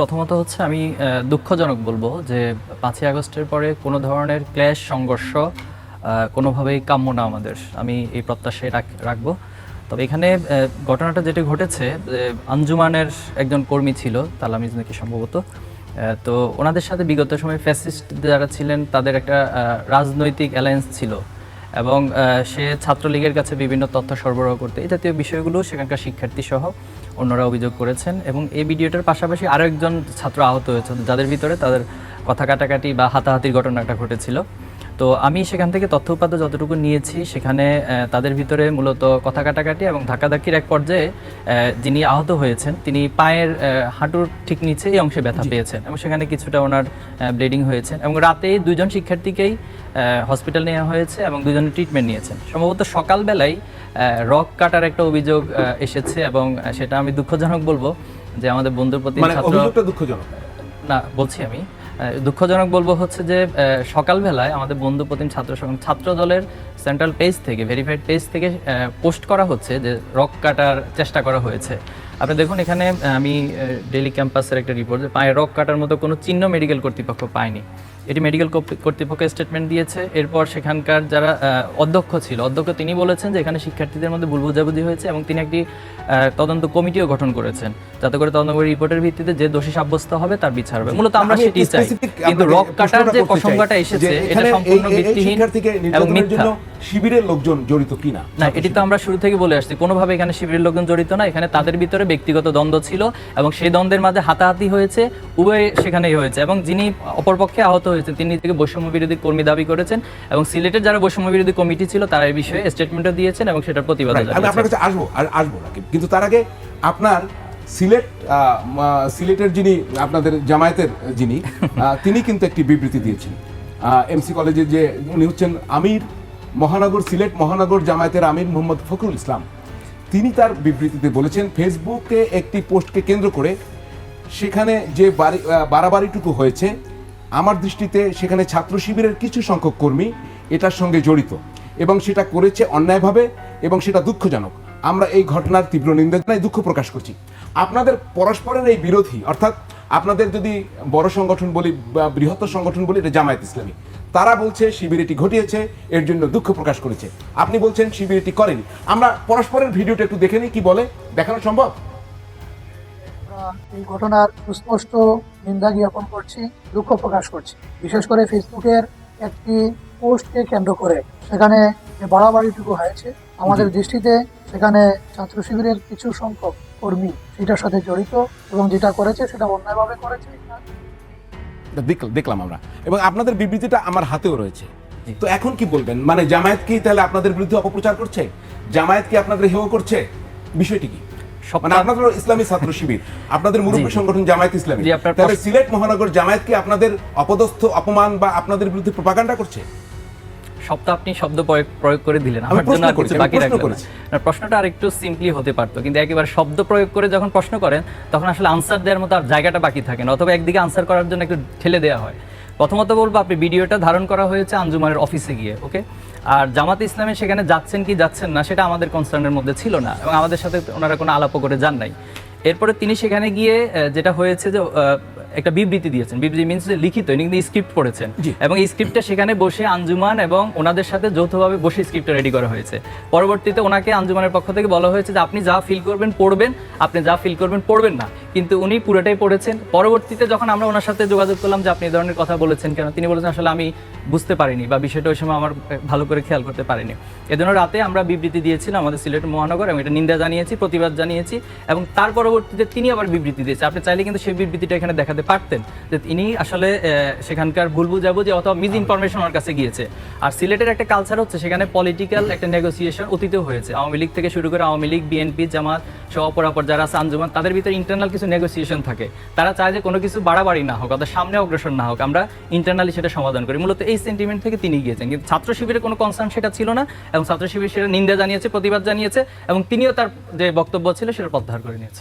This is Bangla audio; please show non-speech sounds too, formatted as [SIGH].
প্রথমত হচ্ছে আমি দুঃখজনক বলব যে পাঁচই আগস্টের পরে কোনো ধরনের ক্ল্যাশ সংঘর্ষ কোনোভাবেই কাম্য না আমাদের। আমি এই প্রত্যাশায় রাখ- রাখব। তবে এখানে ঘটনাটা যেটা ঘটেছে আঞ্জুমানের একজন কর্মী ছিল, তালামিজ নাকি সম্ভবত তো ওনাদের সাথে বিগত সময় ফ্যাসিস্ট যারা ছিলেন, তাদের একটা রাজনৈতিক অ্যালায়েন্স ছিল। এবং সে ছাত্রলীগের কাছে বিভিন্ন তথ্য সরবরাহ করতে এই জাতীয় বিষয়গুলো সেখানকার শিক্ষার্থী সহ অন্যরা অভিযোগ করেছেন এবং এই ভিডিওটার পাশাপাশি আরও একজন ছাত্র আহত হয়েছেন, যাদের ভিতরে তাদের কথা কাটাকাটি বা হাতাহাতির ঘটনাটা ঘটেছিল। তো আমি সেখান থেকে তথ্য উপাত্ত যতটুকু নিয়েছি সেখানে তাদের ভিতরে মূলত কথা কাটাকাটি এবং ধাক্কাধাক্কির এক পর্যায়ে যিনি আহত হয়েছেন তিনি পায়ের হাঁটুর ঠিক নিচে এই অংশে ব্যথা পেয়েছেন এবং সেখানে কিছুটা ওনার ব্লিডিং হয়েছে এবং রাতে দুজন শিক্ষার্থীকেই হসপিটাল নেওয়া হয়েছে এবং দুজনে ট্রিটমেন্ট নিয়েছেন। সম্ভবত সকালবেলায় রক কাটার একটা অভিযোগ এসেছে এবং সেটা আমি দুঃখজনক বলব যে আমাদের বন্ধুর প্রতি মানে ছাত্র দুঃখজনক। না বলছি আমি। দুঃখজনক বলব হচ্ছে যে সকালবেলায় আমাদের বন্ধু প্রতিম ছাত্র সংঘ ছাত্র দলের সেন্ট্রাল পেজ থেকে ভেরিফাইড পেজ থেকে পোস্ট করা হচ্ছে যে রক কাটার চেষ্টা করা হয়েছে। আপনি দেখুন এখানে আমি ডেলি ক্যাম্পাসের একটা রিপোর্ট পায়ে রক কাটার মতো কোনো চিহ্ন মেডিকেল কর্তৃপক্ষ পায়নি। এটি মেডিকেল কর্তৃপক্ষ স্টেটমেন্ট দিয়েছে। এরপর সেখানকার যারা অধ্যক্ষ ছিল অধ্যক্ষ তিনি বলেছেন যে এখানে শিক্ষার্থীদের মধ্যে ভুল বোঝাবুঝি হয়েছে এবং তিনি একটি তদন্ত কমিটিও গঠন করেছেন। যাতে করে তদন্ত রিপোর্টের ভিত্তিতে যে দোষী সাব্যস্ত হবে তার বিচার হবে। মূলত আমরা সেটি চাই। কিন্তু রক কাটার যে প্রসঙ্গটা এসেছে এটা সম্পূর্ণ ভিত্তিহীন এবং মিথ্যা। শিবিরের লোকজন জড়িত কিনা? না এটি তো আমরা শুরু থেকে বলে আসছি। কোনোভাবে এখানে শিবিরের লোকজন জড়িত না। এখানে তাদের ভিতরে ব্যক্তিগত দ্বন্দ্ব ছিল এবং সেই দ্বন্দ্বের মাঝে হাতাহাতি হয়েছে উভয় সেখানেই হয়েছে এবং যিনি অপরপক্ষে আহত হয়েছেন তিনি থেকে বৈষম্য বিরোধী কর্মী দাবি করেছেন এবং সিলেটের যারা বৈষম্য বিরোধী কমিটি ছিল তারা এই বিষয়ে স্টেটমেন্টও দিয়েছেন এবং সেটার প্রতিবাদ আমি আপনার কাছে আসব আর আসব নাকি কিন্তু তার আগে আপনার সিলেট সিলেটের যিনি আপনাদের জামায়াতের যিনি [LAUGHS] তিনি কিন্তু একটি বিবৃতি দিয়েছেন। এমসি কলেজের যে উনি হচ্ছেন আমির মহানগর সিলেট মহানগর জামায়াতের আমির মোহাম্মদ ফখরুল ইসলাম। তিনি তার বিবৃতিতে বলেছেন ফেসবুকে একটি পোস্টকে কেন্দ্র করে সেখানে যে বাড়ি বাড়াবাড়িটুকু হয়েছে আমার দৃষ্টিতে সেখানে ছাত্র শিবিরের কিছু সংখ্যক কর্মী এটার সঙ্গে জড়িত। এবং সেটা করেছে অন্যায়ভাবে এবং সেটা দুঃখজনক। আমরা এই ঘটনার তীব্র নিন্দা জানাই, দুঃখ প্রকাশ করছি। আপনাদের পরস্পরের এই বিরোধী, অর্থাৎ আপনাদের যদি বড় সংগঠন বলি বা বৃহত্তর সংগঠন বলি, এটা জামায়াত ইসলামী। তারা বলছে শিবির এটি ঘটিয়েছে, এর জন্য দুঃখ প্রকাশ করেছে। আপনি বলছেন শিবির এটি করেনি। আমরা পরস্পরের ভিডিওটা একটু দেখে নিই কি বলে। দেখানো সম্ভব? এই ঘটনার সুস্পষ্ট নিন্দা জ্ঞাপন করছি দুঃখ প্রকাশ করছি। বিশেষ করে ফেসবুকের একটি পোস্টকে কেন্দ্র করে সেখানে যে বাড়াবাড়িটুকু হয়েছে আমাদের দৃষ্টিতে সেখানে ছাত্র শিবিরের কিছু সংখ্যক কর্মী সেটার সাথে জড়িত এবং যেটা করেছে সেটা অন্যায়ভাবে করেছে। দেখলাম আমরা। এবং আপনাদের বিবৃতিটা আমার হাতেও রয়েছে। তো এখন কি বলবেন? মানে জামায়াত কি তাহলে আপনাদের বিরুদ্ধে অপপ্রচার করছে? জামায়াত কি আপনাদের হেয় করছে? বিষয়টি কি? মানে আপনাদের ইসলামী ছাত্র শিবির আপনাদের মুরব্বী সংগঠন জামায়াত ইসলামী। তাহলে সিলেট মহানগর জামায়াত কি আপনাদের অপদস্থ অপমান বা আপনাদের বিরুদ্ধে প্রপাগান্ডা করছে? শব্দ আপনি শব্দ প্রয়োগ প্রয়োগ করে দিলেন আমার জন্য আর কিছু বাকি রাখলেন। না, প্রশ্নটা আর একটু সিম্পলি হতে পারতো কিন্তু একেবারে শব্দ প্রয়োগ করে যখন প্রশ্ন করেন তখন আসলে আনসার দেওয়ার মতো আর জায়গাটা বাকি থাকে না অথবা একদিকে আনসার করার জন্য একটু ঠেলে দেওয়া হয়। প্রথমত বলব, আপনি ভিডিওটা ধারণ করা হয়েছে আঞ্জুমানের অফিসে গিয়ে, ওকে? আর জামাত ইসলামে সেখানে যাচ্ছেন কি যাচ্ছেন না, সেটা আমাদের কনসার্নের মধ্যে ছিল না এবং আমাদের সাথে ওনারা কোনো আলাপও করে যান নাই। এরপরে তিনি সেখানে গিয়ে যেটা হয়েছে যে একটা বিবৃতি দিয়েছেন। বিবৃতি মিনস লিখিত ইনি কিন্তু স্ক্রিপ্ট পড়েছেন। এবং এই স্ক্রিপ্টটা সেখানে বসে আঞ্জুমান এবং ওনাদের সাথে যৌথভাবে বসে স্ক্রিপ্টটা রেডি করা হয়েছে। পরবর্তীতে ওনাকে আঞ্জুমানের পক্ষ থেকে বলা হয়েছে যে আপনি যা ফিল করবেন পড়বেন। আপনি যা ফিল করবেন পড়বেন না। কিন্তু উনি পুরোটাই পড়েছেন। পরবর্তীতে যখন আমরা ওনার সাথে যোগাযোগ করলাম যে আপনি এই ধরনের কথা বলেছেন কেন? তিনি বলেছেন আসলে আমি বুঝতে পারিনি বা বিষয়টা ওই সময় আমার ভালো করে খেয়াল করতে পারিনি। এজন্য রাতে আমরা বিবৃতি দিয়েছিলাম আমাদের সিলেট মহানগর এবং এটা নিন্দা জানিয়েছি, প্রতিবাদ জানিয়েছি এবং তার পরবর্তীতে তিনি আবার বিবৃতি দিয়েছে। আপনি চাইলে কিন্তু সেই বিবৃতিটা এখানে দেখাতে পারতেন যে তিনি আসলে সেখানকার ভুল বুঝাবুঝি অথবা মিস ইনফরমেশন ওনার কাছে গিয়েছে। আর সিলেটের একটা কালচার হচ্ছে সেখানে পলিটিক্যাল একটা নেগোসিয়েশন অতীতেও হয়েছে। আওয়ামী লীগ থেকে শুরু করে আওয়ামী লীগ বিএনপি জামাত সহ অপরাপর যারা আছে, আঞ্জুমান, তাদের ভিতরে ইন্টারনাল কিছু নেগোসিয়েশন থাকে। তারা চায় যে কোনো কিছু বাড়াবাড়ি না হোক, অর্থাৎ সামনে অগ্রসর না হোক, আমরা ইন্টারনালি সেটা সমাধান করি। মূলত এই সেন্টিমেন্ট থেকে তিনি গিয়েছেন। কিন্তু ছাত্র শিবিরের কোনো কনসার্ন সেটা ছিল না এবং ছাত্র শিবির সেটা নিন্দা জানিয়েছে, প্রতিবাদ জানিয়েছে এবং তিনিও তার যে বক্তব্য ছিল সেটা প্রত্যাহার করে নিয়েছে